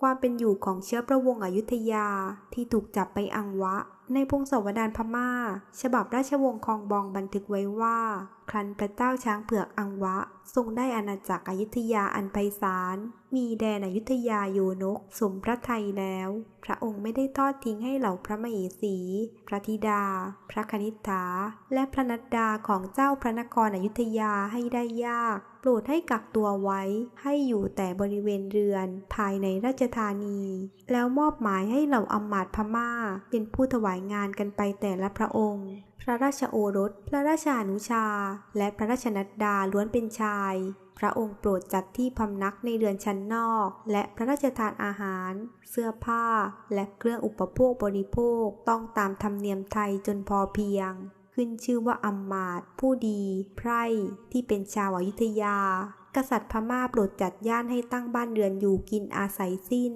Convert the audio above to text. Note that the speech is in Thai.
ความเป็นอยู่ของเชื้อพระวงศ์อยุธยาที่ถูกจับไปอังวะ ในพงศาวดารพม่า ฉบับราชวงศ์คองบองบันทึกไว้ว่า ครั้นพระเจ้าช้างเผือกอังวะ ทรงได้อาณาจักรอยุธยาอันไพศาล มีแดนอยุธยาโยนก สมพระไทยแล้ว พระองค์ไม่ได้ทอดทิ้งให้เหล่าพระมเหสี พระธิดา พระคณิษฐา และพระนัดดาของเจ้าพระนครอยุธยาให้ได้ยากโปรดให้กักตัวไว้ให้อยู่แต่บริเวณเรือนภายในราชธานี แล้วมอบหมายให้เหล่าอำมาตย์พม่า เป็นผู้ถวายงานกันไปแต่ละพระองค์ พระราชโอรส พระราชานุชา และพระราชนัดดาล้วนเป็นชาย พระองค์โปรดจัดที่พำนักในเรือนชั้นนอก และพระราชทานอาหาร เสื้อผ้า และเครื่องอุปโภคบริโภคต้องตามธรรมเนียมไทยจนพอเพียง ขึ้นชื่อว่าอัมมาตผู้ดี ไพร่ที่เป็นชาวอยุธยา กษัตริย์พม่าโปรดจัดย่านให้ตั้งบ้านเรือนอยู่กินอาศัยสิ้น